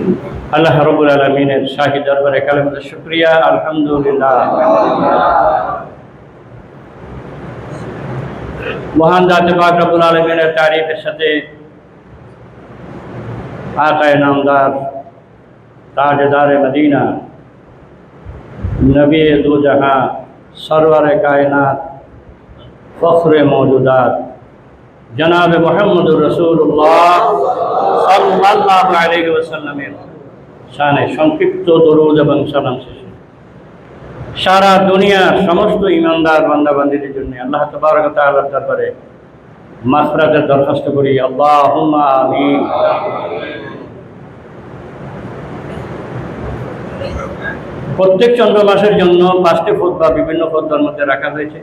اللہ رب العالمین شاہی دربر کلم کا شکریہ، الحمدللہ۔ مہان ذات پاک رب العالمین تعریف سطح آقا نامدار، تاجدار مدینہ، نبی دو جہاں، سرور کائنات، فخر موجودات۔ جناب محمد رسول اللہ۔ সংক্ষিপ্ত দরুদ এবং সালাম শেষে সারা দুনিয়ার সমস্ত ইমানদার বান্দাবান্দিদের জন্য আল্লাহ তবারক তাআলার দরবারে দরখাস্ত করি। আমিন। প্রত্যেক চন্দ্র মাসের জন্য পাঁচটি ফুট বা বিভিন্ন ফোদ্বার মধ্যে রাখা হয়েছে।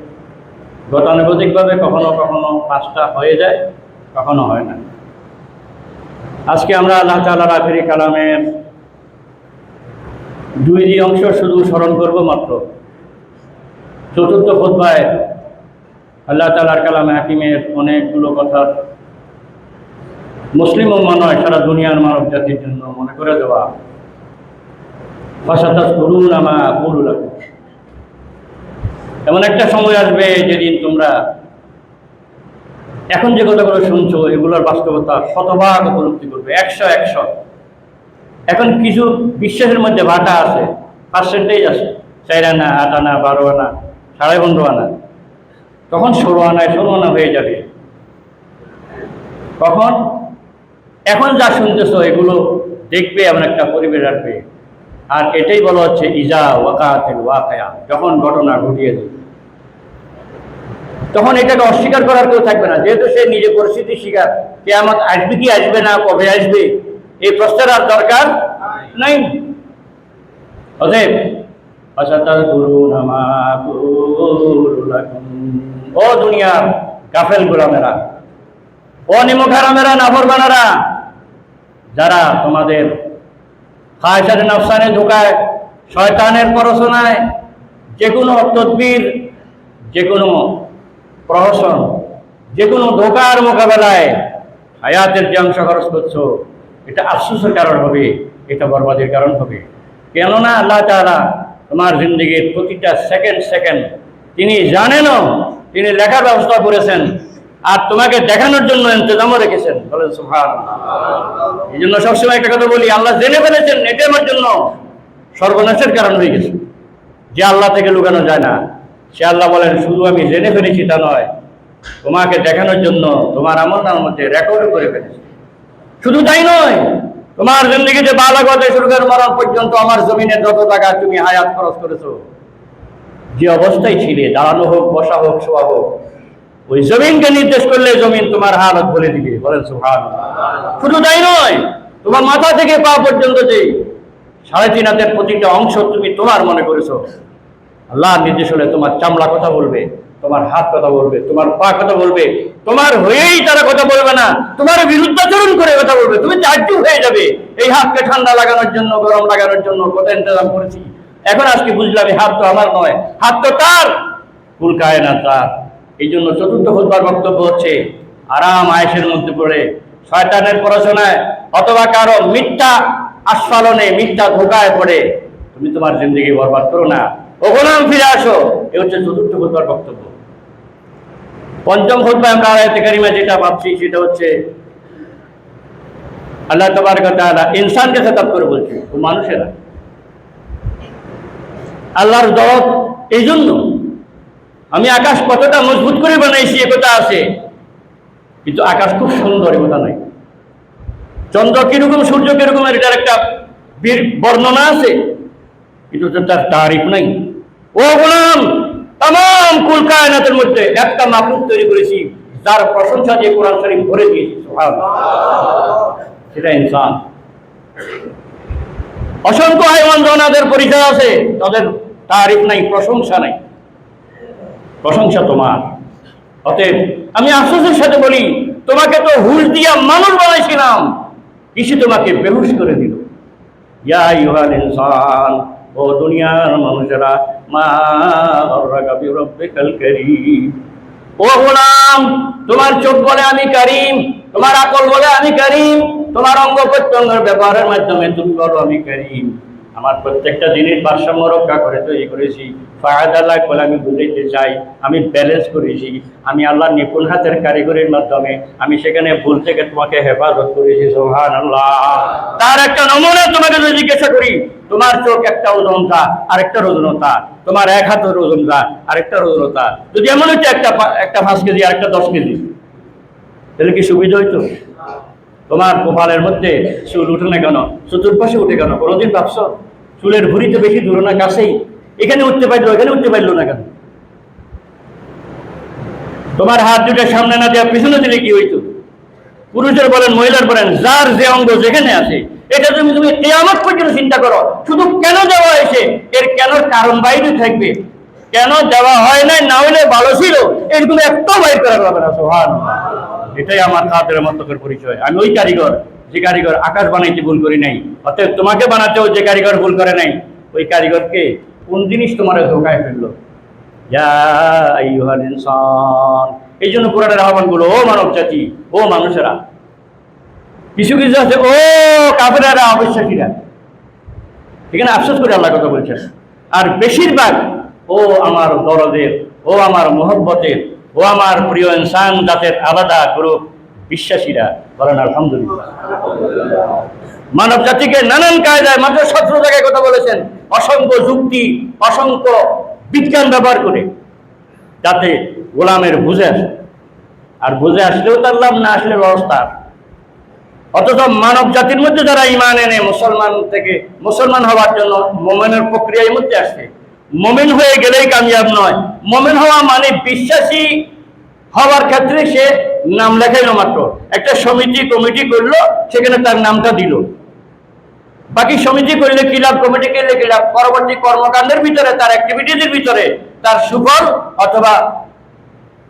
গতানুগতিকভাবে কখনো কখনো পাঁচটা হয়ে যায়, কখনো হয় না। আজকে আমরা আল্লাহ তালার আখেরি কালামের দুই অংশ শুধু স্মরণ করব মাত্র। চতুর্থ খোদ্বায় আল্লাহ তালার কালামে হাকিমের অনেকগুলো কথা মুসলিম ও নয়, সারা দুনিয়ার মানব জাতির জন্য মনে করে দেওয়া। ভাষা ফাসাতাস করুন আমা কুলু এমন একটা সময় আসবে যেদিন তোমরা এখন যে কথাগুলো শুনছো, এগুলোর বাস্তবতা শতভাগ উপলব্ধি করবে, একশো একশো। এখন কিছু বিশ্বাসের মধ্যে ভাটা আছে পার্সেন্টেজ আছে। চার আনা, আট আনা, বারো আনা, সাড়ে পনেরো আনা। তখন ষোলো আনায় ষোলো আনা হয়ে যাবে। তখন এখন যা শুনতেছো, এগুলো দেখবে, এমন একটা পরিবেশ আসবে আর এটাই বলা হচ্ছে, ইজা ওয়াকাতেল ওয়াকায়া। যখন ঘটনা ঘটিয়ে দেবে। তখন এটাকে অস্বীকার করার কেউ থাকবে না। যেহেতু সে নিজে পরিস্থিতি কে আমার আসবে কি আসবে না, কবে আসবে, এই প্রশ্নের আর দরকার নাই। অতএব ও দুনিয়ার কাফেল গোলামেরা, ও নিমুখারামেরা নাফরবানারা যারা তোমাদের খায়সারে নফসানে ঢোকায়, শয়তানের পড়াশোনায় যে কোনো তদবির যে কোনো প্রহসন যে কোনো ধোকার মোকাবেলায় হায়াতের যে অংশ খরচ করছ এটা আফসোসের কারণ হবে, এটা বরবাদের কারণ হবে। কেননা আল্লাহ তাআলা তোমার জিন্দগির প্রতিটা সেকেন্ড সেকেন্ড তিনি জানেনও, তিনি লেখার ব্যবস্থা করেছেন, আর তোমাকে দেখানোর জন্য ইন্তজামও রেখেছেন। বলেন সুভান এই জন্য সবসময় একটা কথা বলি, আল্লাহ জেনে ফেলেছেন এটা আমার জন্য সর্বনাশের কারণ হয়ে গেছে। যে আল্লাহ থেকে লুকানো যায় না। সে আল্লাহ বলেন, শুধু আমি জেনে ফেলেছি তা নয়, তোমাকে দেখানোর জন্য তোমার আমল নামের মধ্যে রেকর্ড করে ফেলেছি। শুধু তাই নয়, তোমার জিন্দগিতে বালাগতে শুরু করে মরণ পর্যন্ত আমার জমিনে যত টাকা তুমি হায়াত খরচ করেছ, যে অবস্থায় ছিলে, দাঁড়ানো হোক, বসা হোক, শোয়া হোক, ওই জমিনকে নির্দেশ করলে জমিন তোমার হালত বলে দিবে। বলেন সুহান শুধু তাই নয়, তোমার মাথা থেকে পা পর্যন্ত যে সাড়ে তিন হাতের প্রতিটা অংশ তুমি তোমার মনে করেছ আল্লাহ নির্দেশ হলে তোমার চামড়া কথা বলবে, তোমার হাত কথা বলবে, তোমার পা কথা বলবে, তোমার হয়েই তারা কথা বলবে না, তোমার বিরুদ্ধাচরণ করে কথা বলবে, তুমি চার্জু হয়ে যাবে। এই হাতকে ঠান্ডা লাগানোর জন্য, গরম লাগানোর জন্য কত ইন্তজাম করেছি। এখন আজকে বুঝলাম এই হাত তো আমার নয়, হাত তো তার। কুল কায় না তার। এই জন্য চতুর্থ খুতবার বক্তব্য হচ্ছে, আরাম আয়েসের মধ্যে পড়ে, শয়তানের পড়াশোনায় অথবা কারও মিথ্যা আস্ফালনে, মিথ্যা ধোকায় পড়ে, তুমি তোমার জিন্দগি বরবাদ করো না। ও গোলাম ফিরে আসো। এ হচ্ছে চতুর্থ খুতবার বক্তব্য। পঞ্চম খুতবা আমরা আয়াতে কারিমা যেটা ভাবছি, সেটা হচ্ছে আল্লাহ তোমার কথা ইনসানকে খেতাব করে বলছে, ও মানুষেরা। আল্লাহর জগৎ এই জন্য আমি আকাশ কতটা মজবুত করে বানাইছি একথা আছে। কিন্তু আকাশ খুব সুন্দর একথা নাই। চন্দ্র কীরকম, সূর্য কীরকম, এটার একটা বীর বর্ণনা আছে। কিন্তু তার তারিফ নাই। ও গোলাম তাম কুল কায়নাতের মধ্যে একটা মাকলুক তৈরি করেছি, যার প্রশংসা দিয়ে কোরআন শরীফ ভরে দিয়েছি সেটা ইনসান। অসংখ্য হাইওয়ান জনাদের পরিচয় আছে, তাদের তারিফ নাই, প্রশংসা নাই। প্রশংসা তোমার। অতএব আমি আফসোসের সাথে বলি, তোমাকে তো হুল দিয়া মানুষ বানাইছিলাম কিছু তোমাকে বেহুশ করে দিল। ইয়া ইউহাল ইনসান ও দুনিয়ার মানুষেরা মা ও গোলাম, তোমার চোখ বলে আমি কারিম, তোমার আকল বলে আমি কারিম, তোমার অঙ্গ প্রত্যঙ্গের ব্যবহারের মাধ্যমে তুমি বলো আমি করিম। আমার প্রত্যেকটা জিনিস ভারসাম্য রক্ষা করে তৈরি করেছি। ফায়দা লাগ বলে আমি বুঝাইতে চাই, আমি ব্যালেন্স করেছি। আমি আল্লাহ নিপুণ হাতের কারিগরির মাধ্যমে, আমি সেখানে ভুল থেকে তোমাকে হেফাজত করেছি সোহান আল্লাহ তার একটা নমুনা তোমাকে জিজ্ঞাসা করি তোমার চোখ একটা ওজন ওজনতা আরেকটা ওজনতা তোমার এক হাতের ওজনতা আরেকটা ওজনতা যদি এমন হচ্ছে একটা একটা পাঁচ কেজি, আরেকটা দশ কেজি, তাহলে কি সুবিধা হইতো? তোমার কপালের মধ্যে চুল উঠে না কেন? চতুর্পাশে উঠে কেন? কোনোদিন ভাবছ? চুলের ভুড়ি তো বেশি দূর না, কাছেই। এখানে উঠতে পারল, এখানে উঠতে পারল না কেন? তোমার হাত দুটো সামনে না দেওয়া পিছনে দিলে কি হইতো? পুরুষের বলেন, মহিলার বলেন, যার যে অঙ্গ যেখানে আছে এটা তুমি তুমি কেয়ামত পর্যন্ত চিন্তা করো। শুধু কেন দেওয়া হয়েছে? এর কেন কারণ বাইরে থাকবে? কেন দেওয়া হয় নাই? না হইলে ভালো ছিল। এরকম একটাও বাইর করা যাবে না সোহান এটাই আমার কাদের মন্তকের পরিচয়। আমি ওই কারিগর, যে কারিগর আকাশ বানাইতে ভুল করি নাই, অতএব তোমাকে বানাতেও যে কারিগর ভুল করে নাই, ওই কারিগরকে কোন জিনিস তোমার ধোকায় ফেলল? এই জন্য কোরআনের আহ্বানগুলো ও মানব জাতি ও মানুষেরা কিছু কিছু আছে, ও কাফেরারা অবিশ্বাসীরা। এখানে আফসোস করে আল্লাহ কথা বলছেন। আর বেশিরভাগ, ও আমার দরদের, ও আমার মোহব্বতের, ও আমার প্রিয় ইনসান জাতের আলাদা গ্রুপ বিশ্বাসীরা বলেন, আলহামদুলিল্লাহ। মানব জাতিকে নানান কায়দায়, মাত্র সতেরো জায়গায় কথা বলেছেন, অসংখ্য যুক্তি, অসংখ্য বিজ্ঞান ব্যবহার করে, যাতে গোলামের বুঝে আসে। আর বুঝে আসলেও তার লাভ না, আসলে ব্যবস্থা। অথচ মানব জাতির মধ্যে যারা ইমান এনে মুসলমান থেকে মুসলমান হওয়ার জন্য মোমেনের প্রক্রিয়া প্রক্রিয়ার মধ্যে আসে মোমেন হয়ে গেলেই কামিয়াব নয়। মোমেন হওয়া মানে বিশ্বাসী হওয়ার ক্ষেত্রে সে নাম লেখাইলো মাত্র। একটা সমিতি, কমিটি করল, সেখানে তার নামটা দিল। বাকি সমিতি করলে কি লাভ? কমিটি করলে কি লাভ? পরবর্তী কর্মকাণ্ডের ভিতরে, তার অ্যাক্টিভিটিজের ভিতরে তার সুফল অথবা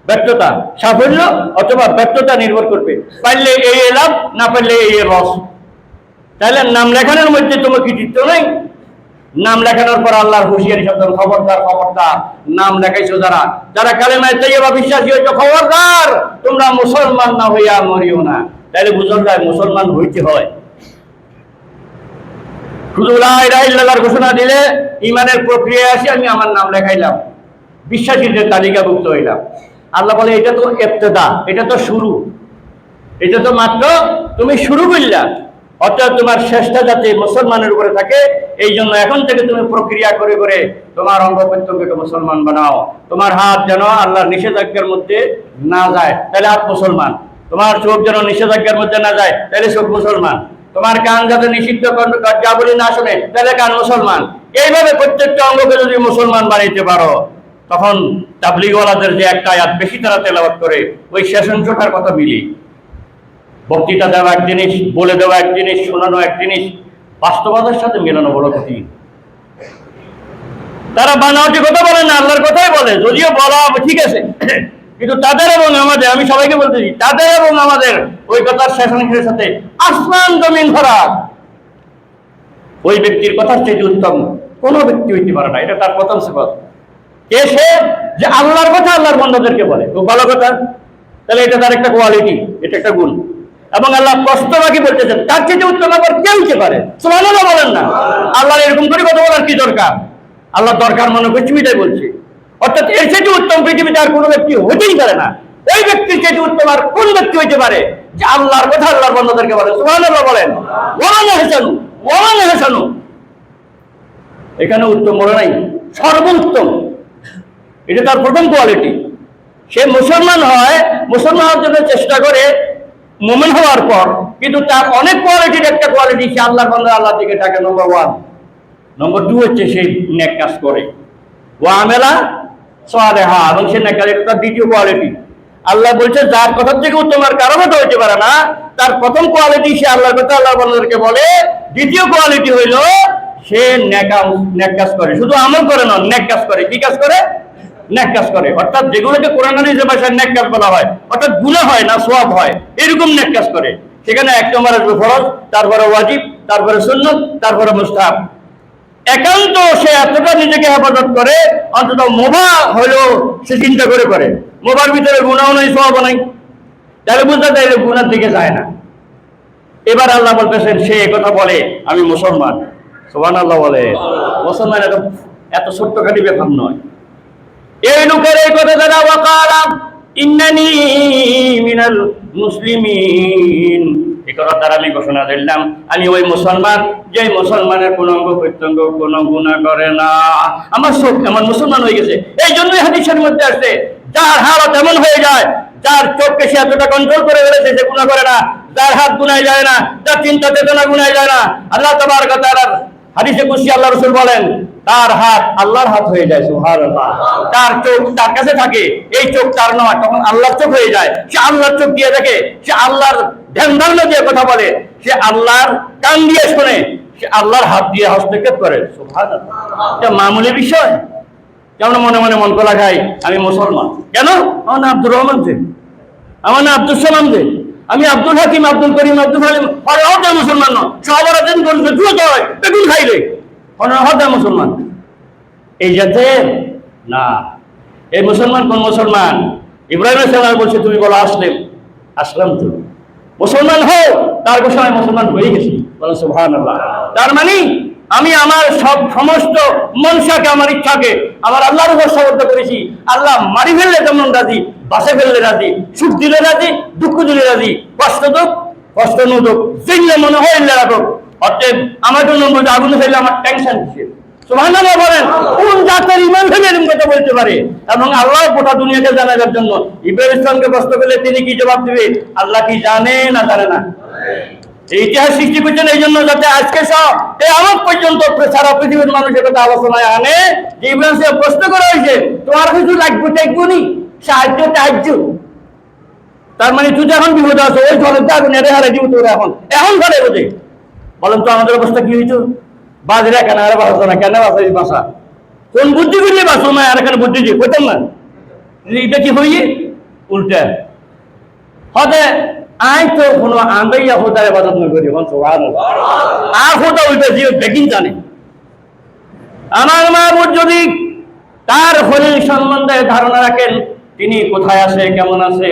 ব্যর্থতা, সাফল্য অথবা ব্যর্থতা নির্ভর করবে। পারলে এই এ লাভ, না পারলে এই লস তাহলে নাম লেখানোর মধ্যে তোমার কৃতিত্ব নেই। নাম লেখানোর পর আল্লাহর হুঁশিয়ারি শব্দ, খবরদার খবরদার। নাম লেখাইছো যারা যারা কালেমায় তৈবা বিশ্বাসী হয়েছে খবরদার। তোমরা মুসলমান না হইয়া মরিও না। তাহলে বুঝল যায় মুসলমান হইতে হয়। শুধু লা ঘোষণা দিলে ইমানের প্রক্রিয়ায় আসি, আমি আমার নাম লেখাইলাম। বিশ্বাসীদের তালিকাভুক্ত হইলাম। আল্লাহ বলে, এটা তো ইবতেদা, এটা তো শুরু। এটা তো মাত্র তুমি শুরু করলা। অর্থাৎ তোমার শেষটা যাতে মুসলমানের উপরে থাকে, এই জন্য এখন থেকে তুমি প্রক্রিয়া করে করে তোমার অঙ্গ প্রত্যঙ্গকে মুসলমান বানাও। তোমার হাত যেন আল্লাহর নিষেধাজ্ঞার মধ্যে না যায়, তাহলে হাত মুসলমান। তোমার চোখ যেন নিষেধাজ্ঞার মধ্যে না যায়, তাহলে চোখ মুসলমান। তোমার কান যাতে নিষিদ্ধ কার্যাবলী না শুনে, তাহলে কান মুসলমান। এইভাবে প্রত্যেকটা অঙ্গকে যদি মুসলমান বানাইতে পারো তখন তাবলিগওয়ালাদের যে একটা আয়াত বেশি তারা তেলাওয়াত করে, ওই শেষ অংশটার কথা মিলি। বক্তৃতা দেওয়া এক জিনিস, বলে দেওয়া এক জিনিস, শোনানো এক জিনিস, বাস্তবতার সাথে মেলানো বড় কঠিন। তারা বানাওয়াটি কথা বলে না, আল্লাহর কথাই বলে। যদিও বলা ঠিক আছে, কিন্তু তাদের এবং আমাদের, আমি সবাইকে বলতেছি তাদের এবং আমাদের ওই কথার অংশের সাথে আসমান জমিন ফরাক ওই ব্যক্তির কথার চেয়ে উত্তম কোনো ব্যক্তি হইতে পারে না, এটা তার প্রথম সেপথ কে যে আল্লাহর কথা আল্লাহর বলে। খুব ভালো কথা। তাহলে এটা তার একটা কোয়ালিটি এটা একটা গুণ। এবং আল্লাহ বলতেছেন, তার চেয়ে উত্তম আবার কে পারে বলেন না। আল্লাহ এরকম করে কথা বলার কি দরকার? আল্লাহ দরকার মনে করছি তাই বলছি। অর্থাৎ এর চেয়ে উত্তম পৃথিবীতে আর কোনো ব্যক্তি হইতেই পারে না। ওই ব্যক্তির চেয়ে উত্তম আর কোন ব্যক্তি হইতে পারে? যে আল্লাহর কথা আল্লাহর বন্ধুদেরকে বলে। সুবহানাল্লাহ বলেন। ওয়ানা হেসানু হেসানু এখানে উত্তম বলে নাই। সর্বোত্তম। এটা তার প্রথম কোয়ালিটি সে মুসলমান হয় মুসলমান হওয়ার জন্য চেষ্টা করে মোমেন হওয়ার পর, কিন্তু তার অনেক কোয়ালিটির একটা কোয়ালিটি সে আল্লাহর বন্ধু আল্লাহ দিকে থাকে নম্বর ওয়ান নম্বর টু হচ্ছে সে নেক কাজ করে। ও আমেলা হা এবং সে নেক কাজ এটা তার দ্বিতীয় কোয়ালিটি আল্লাহ বলছে, যার কথা থেকে উত্তম আর কারও কথা হইতে পারে না, তার প্রথম কোয়ালিটি সে আল্লাহর কথা আল্লাহ বন্ধুদেরকে বলে। দ্বিতীয় কোয়ালিটি হইল, সে নেকা নেক কাজ করে। শুধু আমল করে না, নেক কাজ করে। কি কাজ করে? নেক কাজ করে। অর্থাৎ যেগুলোকে কোরআন হাদিসের ভাষায় নেক কাজ বলা হয়, অর্থাৎ গুনাহ হয় না, সোয়াব হয়, এরকম নেক কাজ করে। সেখানে এক নম্বর আসবে ফরজ, তারপরে ওয়াজিব, তারপরে সুন্নত, তারপরে মুস্তাহাব। একান্ত সে এতটা নিজেকে হেফাজত করে, অন্তত মোবা হলেও সে চিন্তা করে করে। মোবার ভিতরে গুণাও নাই, সোয়াবও নাই। তাহলে বুঝতে চাইলে গুণার দিকে যায় না। এবার আল্লাহ বলতেছেন, সে কথা বলে, আমি মুসলমান। সোহান আল্লাহ বলে। মুসলমান এত এত ছোট্টখাটি ব্যাপার নয়। এই লোকের এই কথা দ্বারা ওয়াকালা ইন্নানি মিনাল মুসলিমিন। এই কথার দ্বারা আমি ঘোষণা দিলাম। আমি ওই মুসলমান যে মুসলমানের কোন অঙ্গ প্রত্যঙ্গ, কোন গুণা করে না। আমার চোখ আমার মুসলমান হয়ে গেছে। এই জন্যই হাদিসের মধ্যে আসছে যার হালত এমন হয়ে যায়, যার চোখকে সে এতটা কন্ট্রোল করে ফেলেছে সে গুণা করে না, যার হাত গুনায় যায় না, যার চিন্তা চেতনা গুনায় যায় না। আল্লাহ তোমার কথা হাদিসে কুশি আল্লাহ রসুল বলেন তার হাত আল্লাহর হাত হয়ে যায়, সুবহানাল্লাহ। তার চোখ তার কাছে থাকে, এই চোখ তার নয়, তখন আল্লাহর চোখ হয়ে যায়। সে আল্লাহর চোখ দিয়ে দেখে, সে আল্লাহর ধ্যান দিয়ে কথা বলে, সে আল্লাহর কান দিয়ে শোনে, সে আল্লাহর হাত দিয়ে হস্তক্ষেপ করে এটা মামুলি বিষয়। যেমন মনে মনে মন করা খাই আমি মুসলমান। কেন? আমার নাম আব্দুর রহমান যে। আমার নাম আব্দুল সালাম যে। আমি আব্দুল হাকিম, আব্দুল করিম, আব্দুল হালিম মুসলমান নয় সবার দিন করবে দ্রুত হয়, বেগুন খাইলে হতে মুসলমান। এই যাতে না। এই মুসলমান কোন মুসলমান? ইব্রাহিম সালাম বলছে, তুমি বলো আসলেম। আসলাম তো। মুসলমান হও, তার ঘোষণায় মুসলমান হয়ে গেছি। বলো সুহান তার মানে আমি আমার সব সমস্ত মনসাকে, আমার ইচ্ছাকে, আমার আল্লাহর উপর সমর্থ করেছি। আল্লাহ মারি ফেললে যেমন রাজি, বাসে ফেললে রাজি, সুখ দিলে রাজি, দুঃখ দিলে রাজি, কষ্ট দুঃখ কষ্ট নুদুক চিনলে মনে হয় রাখুক। অতএব আমার জন্য আগুন আমার টেনশন বলেন, কোন জাতের ইমান এরকম কথা বলতে পারে? এবং আল্লাহ গোটা দুনিয়াকে জানাবার জন্য ইব্রাহিম ইসলামকে প্রশ্ন করলে তিনি কি জবাব আল্লাহ কি জানে না জানে না? ইতিহাস সৃষ্টি করছেন এই জন্য যাতে আজকে সব এই আমার পর্যন্ত সারা পৃথিবীর মানুষের কথা আলোচনায় আনে। যে ইব্রাহিম সাহেব প্রশ্ন করা হয়েছে, তোমার কিছু লাগবে দেখব নি? সাহায্য সাহায্য তার মানে তুই এখন বিপদ আছো, ওই ঝড়ের আগুন এড়ে হারে এখন। এখন ঘরে বোঝে বলেন তো আমাদের অবস্থা কি হয়েছে বাজরা কেন? আর বাঁচা না কেন? বাঁচাই বাঁচা কোন বুদ্ধি করলে বাঁচো না আর এখানে বুদ্ধি দিয়ে? কইতাম না? এটা কি হইয়ে? উল্টা। হতে আই তো কোনো আন্দাইয়া হোদার ইবাদত না করি হন সুবহানাল্লাহ আর হোদা উল্টা যে বেকিং জানে। আমার মাহবুব যদি তার খলিল সম্বন্ধে ধারণা রাখেন, তিনি কোথায় আছে, কেমন আছে,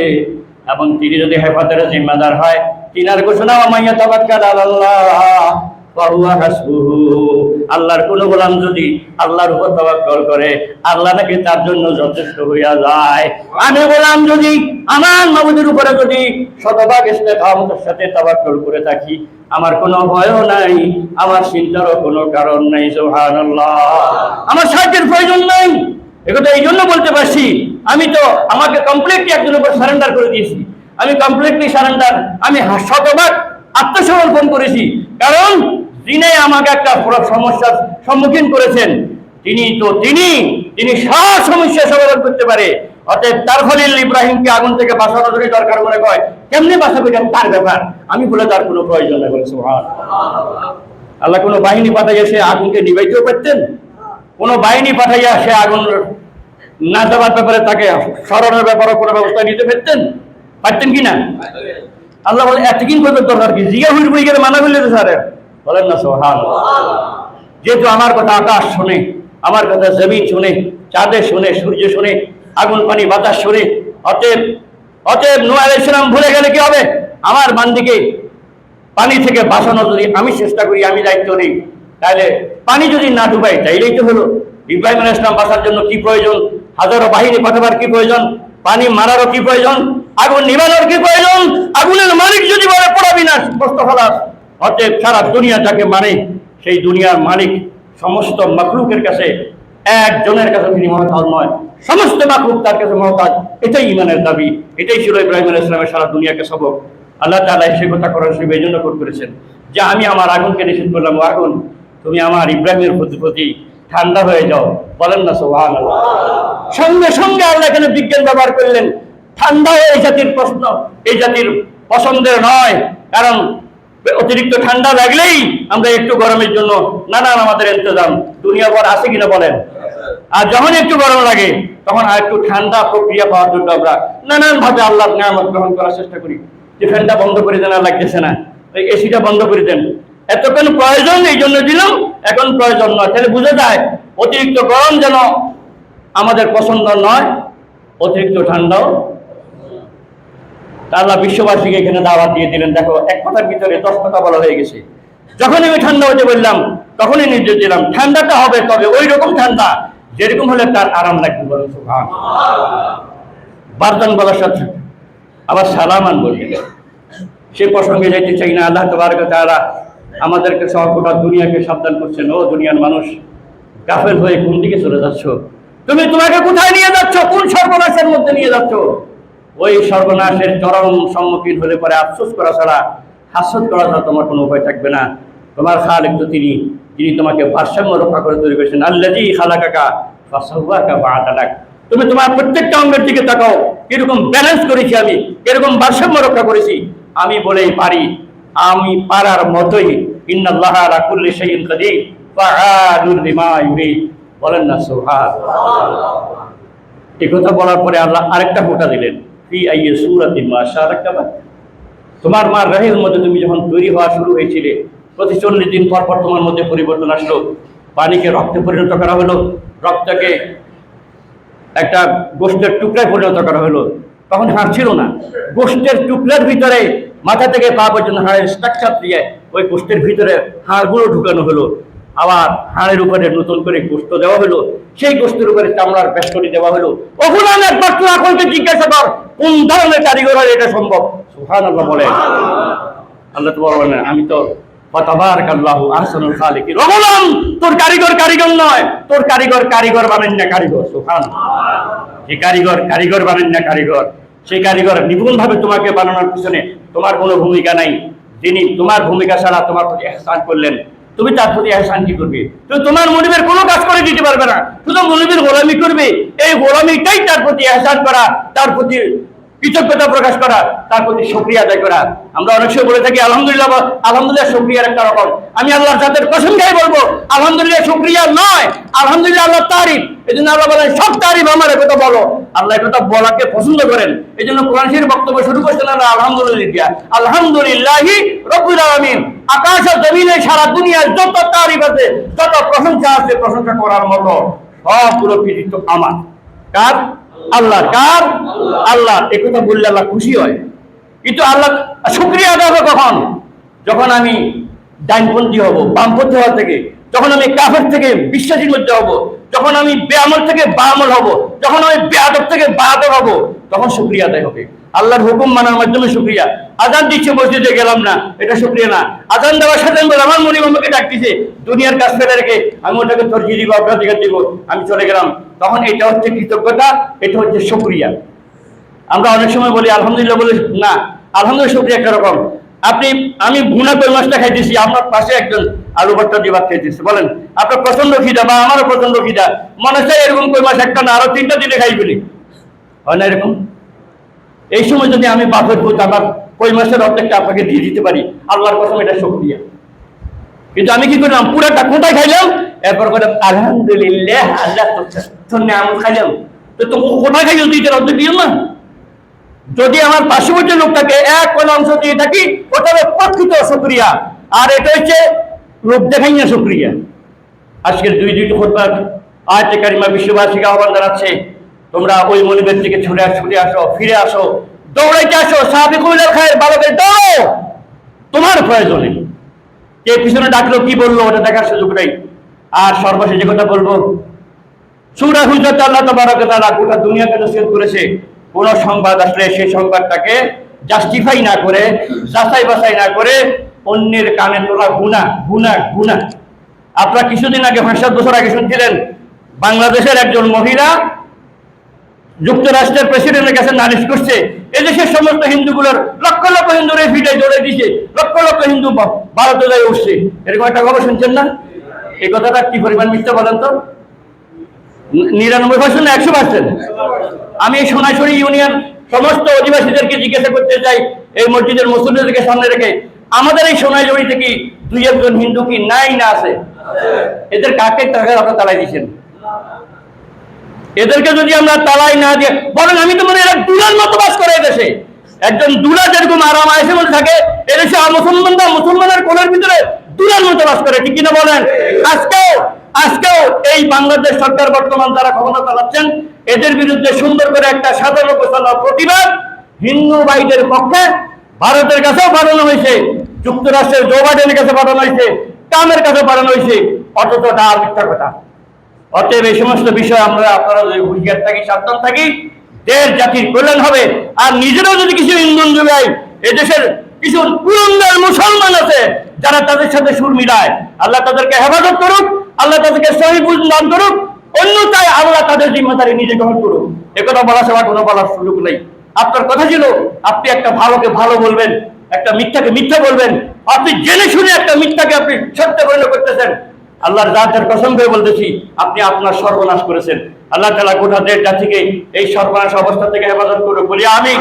এবং তিনি যদি হেফাজতের জিম্মাদার হয় তিনার ঘোষণা আমাইয়া তাবাক্কাল আল্লাহ আল্লাহর কোন গোলাম যদি আল্লাহর উপর তাওয়াক্কুল করে, আল্লাহ নাকি তার জন্য যথেষ্ট হইয়া যায়। আমি গোলাম যদি আমার মাবুদের উপরে যদি শতভাগ ইস্তেকামতের সাথে তাওয়াক্কুল করে থাকি, আমার কোনো ভয়ও নাই, আমার চিন্তারও কোনো কারণ নাই, সুবহানাল্লাহ। আমার সাহায্যের প্রয়োজন নাই। একথা এই জন্য বলতে পারছি। আমি তো আমাকে কমপ্লিটলি একজনের উপর সারেন্ডার করে দিয়েছি। আমি কমপ্লিটলি সারেন্ডার আমি শতভাগ আত্মসমর্পণ করেছি। কারণ যিনি আমাকে একটা সমস্যার সম্মুখীন করেছেন, তিনি তো তিনি তিনি সব সমস্যা সমাধান করতে পারে। অতএব তার খলিল ইব্রাহিমকে আগুন থেকে বাঁচানো যদি দরকার মনে কয় কেমনি বাঁচাবে এটা তার ব্যাপার। আমি বলে তার কোনো প্রয়োজন নেই, বলে আল্লাহ। কোনো বাহিনী পাঠাইয়া সে আগুনকে নিবাইতেও পারতেন? কোনো বাহিনী পাঠাইয়া সে আগুন না যাবার ব্যাপারে তাকে স্মরণের ব্যাপারে কোনো ব্যবস্থা নিতে পারতেন? পারতেন কি না আল্লাহ বলে এতকিন করবে দরকার কি? জিজ্ঞা হুইল বই গেলে মানা করলে স্যার। বলেন না সোহান যেহেতু আমার কথা আকাশ শোনে, আমার কথা জমিন শুনে, চাঁদে শুনে, সূর্য শুনে, আগুন, পানি, বাতাস শুনে, অতএব অতএব নোয়াল ইসলাম ভুলে গেলে কি হবে? আমার বান্দিকে পানি থেকে বাঁচানো যদি আমি চেষ্টা করি, আমি দায়িত্ব নেই। তাহলে পানি যদি না ডুবাই, তাইলেই তো হলো। ইব্রাহিম আলাইহিস ইসলাম বাঁচার জন্য কি প্রয়োজন? হাজারো বাহিনী পাঠাবার কি প্রয়োজন? পানি মারারও কি প্রয়োজন? আগুন নিবানোর কি প্রয়োজন আগুনের মালিক যদি বলে, পড়াবি না বস্ত ফলাস অতএব সারা দুনিয়া যাকে মানে সেই দুনিয়ার মালিক সমস্ত মাকলুকের কাছে, একজনের কাছে তিনি মহতাজ নয়। সমস্ত মাকলুক তার কাছে মহতাজ। এটাই ইমানের দাবি। এটাই ছিল ইব্রাহিম আলাইহিস ইসলামের সারা দুনিয়াকে সবক। আল্লাহ তাআলা সে কথা করার সে এই জন্য করেছেন যে, আমি আমার আগুনকে নিষেধ করলাম। আগুন, তুমি আমার ইব্রাহিমের প্রতি ঠান্ডা হয়ে যাও। বলেন না সোহান সঙ্গে সঙ্গে আল্লাহ এখানে বিজ্ঞান ব্যবহার করলেন। ঠান্ডা এই জাতির প্রশ্ন, এই জাতির পছন্দের নয়। কারণ অতিরিক্ত ঠান্ডা লাগলেই আমরা একটু গরমের জন্য নানান আমাদের ইন্তজাম, দুনিয়া ভর আছে কিনা বলেন? আর যখন একটু গরম লাগে, তখন আর একটু ঠান্ডা প্রক্রিয়া পাওয়ার জন্য আমরা নানান ভাবে আল্লাহর নিয়ামত গ্রহণ করার চেষ্টা করি। যে ফ্যানটা বন্ধ করে দেন আর লাগতেছে না। এসিটা বন্ধ করে দেন। এতক্ষণ প্রয়োজন এই জন্য দিলাম, এখন প্রয়োজন নয়। তাহলে বুঝে যায়, অতিরিক্ত গরম যেন আমাদের পছন্দ নয়, অতিরিক্ত ঠান্ডাও আল্লাহ বিশ্ববাসীকে এখানে দাওয়াত দিয়ে দিলেন, দেখো, এক কথার ভিতরে দশ কথা বলা হয়ে গেছে। যখন আমি ঠান্ডা হতে বললাম, তখনই নির্দেশ দিলাম, ঠান্ডাটা হবে তবে ওই রকম ঠান্ডা যেরকম হলে তার আরাম লাগবে বলেন বারদান বলার সাথে আবার সালামান বললেন সে প্রসঙ্গে যাইতে চাই না, আল্লাহ তবারক তাআলা আমাদেরকে সহ গোটা দুনিয়াকে সাবধান করছেন। ও দুনিয়ার মানুষ, গাফেল হয়ে কোন দিকে চলে যাচ্ছ? তুমি তোমাকে কোথায় নিয়ে যাচ্ছ? কোন সর্বনাশের মধ্যে নিয়ে যাচ্ছ? ওই সর্বনাশের চরম সম্মুখীন হলে পরে আফসোস করা ছাড়া হাস্যত করা ছাড়া তোমার কোনো উপায় থাকবে না। তোমার খালেক তো তিনি যিনি তোমাকে ভারসাম্য রক্ষা করে তৈরি করেছেন। খালাকাকা ফাসাওয়াকা বাআদালাক তুমি তোমার প্রত্যেকটা অঙ্গের দিকে তাকাও। কীরকম ব্যালেন্স করেছি আমি, কীরকম ভারসাম্য রক্ষা করেছি, আমি বলেই পারি, আমি পারার মতোই। ইন্নাল্লাহ আলা কুল্লি শাইইন কাদির ফাআলুল লিমা বলেন না সুবহান এই কথা বলার পরে আল্লাহ আরেকটা ফোঁটা দিলেন। মা তোমার মার রাহের মধ্যে তুমি যখন তৈরি হওয়া শুরু হয়েছিলে প্রতি চল্লিশ দিন পর পর তোমার মধ্যে পরিবর্তন আসলো। পানিকে রক্তে পরিণত করা হলো। রক্তকে একটা গোষ্ঠের টুকরায় পরিণত করা হলো। তখন হাড় ছিল না। গোষ্ঠের টুকরার ভিতরে মাথা থেকে পা পর্যন্ত হাড়ের স্ট্রাকচার দিয়ে ওই গোষ্ঠের ভিতরে হাড়গুলো ঢুকানো হলো। আবার হাড়ের উপরে নতুন করে গোস্ত দেওয়া হলো। সেই গোস্তের উপরে চামড়ার বেষ্টনী দেওয়া হলো। একবার তুই এখনকে জিজ্ঞাসা কর, কোন ধরনের কারিগর এটা সম্ভব? সুহান আল্লাহ বলেন। আল্লাহ তো বলবেন, আমি তো তোর কারিগর কারিগর নয়, তোর কারিগর কারিগর বানেন না কারিগর সুবহান যে কারিগর কারিগর বানেন না কারিগর, সেই কারিগর নিপুণ ভাবে তোমাকে বানানোর পিছনে তোমার কোনো ভূমিকা নাই। যিনি তোমার ভূমিকা ছাড়া তোমার প্রতি করলেন তুমি তার প্রতি কি করবে। তুমি তোমার মনিবের কোনো কাজ করে দিতে পারবে না। শুধু মনিবের গোলামি করবে। এই গোলামিটাই তার প্রতি এহসান করা, তার প্রতি কৃতজ্ঞতা প্রকাশ করা, তার প্রতি সক্রিয় আদায় করা। আমরা অনেক সময় বলে থাকি, আলহামদুলিল্লাহ আলহামদুলিল্লাহ, সক্রিয়ার একটা রকম। আমি আল্লাহর কসম খাই বলব, আলহামদুলিল্লাহ, সক্রিয়া নয়, আলহামদুলিল্লাহ আল্লাহ তারিফ। এই জন্য আল্লাহ বলেন, সব তারিফ আমার এ কথা বলো। আল্লাহ এ কথা বলাকে পছন্দ করেন। এই জন্য কোরআন শরীফ বক্তব্য শুরু করছেন আল্লাহ, আলহামদুলিল্লাহ, আলহামদুলিল্লাহি রব্বুল আলামিন। আকাশ আর জমিনে সারা দুনিয়ার যত তারিফ আছে, যত প্রশংসা আছে, প্রশংসা করার মতো সব পুরো কৃতিত্ব আমার। কার? আল্লাহ কার? আল্লাহ। এ কথা বললে আল্লাহ খুশি হয়। কিন্তু আল্লাহ শুক্রিয়া আদায় হবে কখন? যখন আমি ডাইনপন্থী হব, বামপন্থী হওয়া থেকে, যখন আমি কাফের থেকে বিশ্বাসীর মধ্যে হব, যখন আমি বেআমল থেকে বামল হব, যখন আমি বেআদব থেকে বাদব হব, তখন শুক্রিয়া আদায় হবে। আল্লাহর হুকুম মানার মাধ্যমে শুক্রিয়া। আজান দিচ্ছে মসজিদে গেলাম না, এটা শুক্রিয়া না। আজান দেওয়ার সাথে আমার মনি আমাকে ডাকতেছে, দুনিয়ার কাজ ফেলে রেখে, আমি ওটাকে তরজিয়ে দিব, অগ্রাধিকার দিব, আমি চলে গেলাম। তখন এটা হচ্ছে কৃতজ্ঞতা, এটা হচ্ছে শুক্রিয়া। আমরা অনেক সময় বলি, আলহামদুলিল্লাহ বলি, না, আলহামদুলিল্লাহ একটা রকম। আপনি, আমি ভুনা কই মাছটা খাইতেছি, আপনার পাশে একজন আলু ভর্তা দিয়ে ভাত খাইতেছে। বলেন, আপনার প্রচণ্ড খিদা বা আমারও প্রচণ্ড খিদা। মনে চাই এরকম কই মাছ একটা না, আরও তিনটা দিলে খাই বলি হয় না এরকম? এই সময় যদি আমি বাপের ভূত আমার কই মাছের অর্ধেকটা আপনাকে দিয়ে দিতে পারি, আল্লাহর কসম, এটা শুক্রিয়া। কিন্তু আমি কি করলাম, পুরাটা কোথায় খাইলাম? এরপর করে আলহামদুলিল্লাহ, আল্লাহ তোর নাম খাইলাম। তো তুমি কোথায় খাইল তুই? অর্ধেক দিও না। যদি আমার পার্শ্ববর্তী লোকটাকে এক কোন অংশ দিয়ে থাকি, ওটা প্রকৃত শুক্রিয়া আর এটা হচ্ছে লোক দেখাই না শুক্রিয়া আজকের দুই দুইটি খোদবার আয়তে কারিমা বিশ্ববাসীকে আহ্বান জানাচ্ছে, তোমরা ওই মনিবের থেকে ছুটে ছুটে আসো, ফিরে আসো, দৌড়াইতে আসো সাহাবি কুমিলার খায়ের বালকের দৌড়ো। তোমার প্রয়োজনে। কে পিছনে ডাকলো, কি বলল, ওটা দেখার সুযোগ নেই। আর সর্বশেষ যে কথা বলব, সুরা হুজরত আল্লাহ তবারক তাআলা গোটা দুনিয়াকে নসিহত করেছে। কোন সংবাদ আসলে সেই সংবাদটাকে জাস্টিফাই না করে, যাচাই বাছাই না করে অন্যের কানে তোলা গুণা গুণা গুণা আপনারা কিছুদিন আগে পাঁচ সাত বছর আগে শুনছিলেন, বাংলাদেশের একজন মহিলা যুক্তরাষ্ট্রের প্রেসিডেন্টের কাছে নালিশ করছে, এদেশের সমস্ত হিন্দুগুলোর লক্ষ লক্ষ হিন্দুর এই জড়ে দিছে লক্ষ লক্ষ হিন্দু ভারতে যাই উঠছে। এরকম একটা খবর শুনছেন না? এই কথাটা কি পরিমাণ মিথ্যা বলেন তো? নিরানব্বই পার্সেন্ট একশো পার্সেন্ট? আমি সোনাইছড়ি ইউনিয়ন সমস্ত অধিবাসীদেরকে জিজ্ঞাসা করতে চাই, এই মসজিদের মুসলিমদেরকে সামনে রেখে। আমাদের এই সোনাইছড়িতে কি দুই একজন হিন্দু কি নাই না আছে? এদের কাকে টাকা আপনারা তালাই দিচ্ছেন? এদেরকে যদি আমরা তালাই না দিয়ে বলেন, আমি তো মনে এরা দুলার মতো বাস করে এদেশে একজন দুলা যেরকম আরাম আয়সে মধ্যে থাকে, এদেশে মুসলমানরা মুসলমানের কোলের ভিতরে দুলার মতো বাস করে, ঠিক কিনা বলেন? আজকেও আজকেও এই বাংলাদেশ সরকার বর্তমান যারা ক্ষমতা চালাচ্ছেন, এদের বিরুদ্ধে সুন্দর করে একটা সাধারণ ঘোষণা প্রতিবাদ হিন্দু ভাইদের পক্ষে ভারতের কাছেও পাঠানো হয়েছে, যুক্তরাষ্ট্রের জো বাইডেনের কাছে পাঠানো হয়েছে, ট্রাম্পের কাছে পাঠানো হয়েছে, অথচ আর মিথ্যা কথা। অতএব এই সমস্ত বিষয় আমরা, আপনারা যদি হুঁশিয়ার থাকি, সাবধান থাকি, দেশ জাতির কল্যাণ হবে। আর নিজেরাও যদি কিছু ইন্ধন যোগাই এদেশের কিছু পুরন্দার মুসলমান আছে যারা তাদের সাথে সুর মিলায়, আল্লাহ তাদেরকে হেফাজত করুক, আল্লাহ তাদেরকে সহি বুঝ দান করুক, অন্যথায় আল্লাহ তাদের জিম্মাদারি নিজে গ্রহণ করুক। একথা বলা সবার কোনো বলার সুযোগ নেই। আপনার কথা ছিল, আপনি একটা ভালোকে ভালো বলবেন, একটা মিথ্যাকে মিথ্যা বলবেন, আপনি জেনে শুনে একটা মিথ্যাকে আপনি সত্য পরিণত করতেছেন। আল্লাহর জাতের কসম করে বলতেছি, আপনি আপনার সর্বনাশ করেছেন। আল্লাহ তালা গোটা দেশ জাতিকে এই সর্বনাশ অবস্থা থেকে হেফাজত করে বলি আমি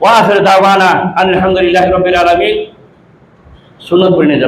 ওয়াফের দাওয়ানা আলহামদুলিল্লাহ রবিল আলমী সুনত পরিণত